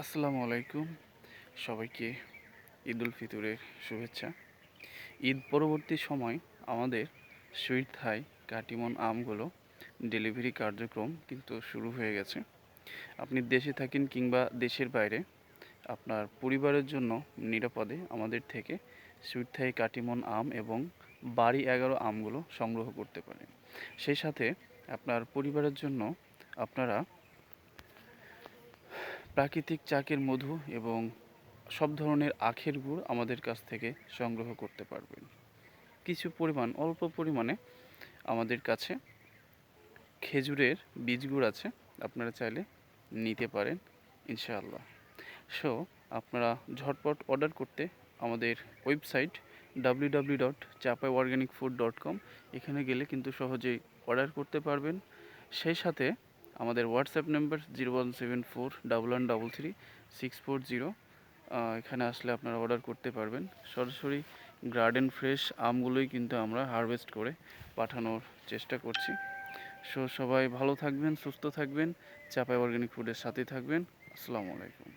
আসসালামু আলাইকুম। সবাইকে ঈদ উল ফিতরের শুভেচ্ছা। ঈদ পরবর্তী সময় আমাদের সুইট থাই কাটিমন আমগুলো ডেলিভারি কার্যক্রম কিন্তু শুরু হয়ে গেছে। আপনি দেশে থাকেন কিংবা দেশের বাইরে, আপনার পরিবারের জন্য নিরাপদে আমাদের থেকে সুইট থাই কাটিমন আম এবং বাড়ি এগারো আমগুলো সংগ্রহ করতে পারেন। সেই সাথে আপনার পরিবারের জন্য আপনারা প্রাকৃতিক চাকের মধু এবং সব ধরনের আখের গুড় আমাদের কাছ থেকে সংগ্রহ করতে পারবেন। কিছু পরিমাণ, অল্প পরিমাণে আমাদের কাছে খেজুরের বীজগুড় আছে, আপনারা চাইলে নিতে পারেন, ইনশাআল্লাহ। সো আপনারা ঝটপট অর্ডার করতে আমাদের website W W dot Chapai organic food dot com, এখানে গেলে কিন্তু সহজেই অর্ডার করতে পারবেন। সেই সাথে আমাদের WhatsApp number zero one seven four double one double three six four zero এখানে আসলে আপনারা অর্ডার করতে পারবেন। সরাসরি গার্ডেন ফ্রেশ আমগুলোই কিন্তু আমরা হারভেস্ট করে পাঠানোর চেষ্টা করছি। সো সবাই ভালো থাকবেন, সুস্থ থাকবেন। চাপাই অর্গ্যানিক ফুডের সাথে থাকবেন। আসসালামু আলাইকুম।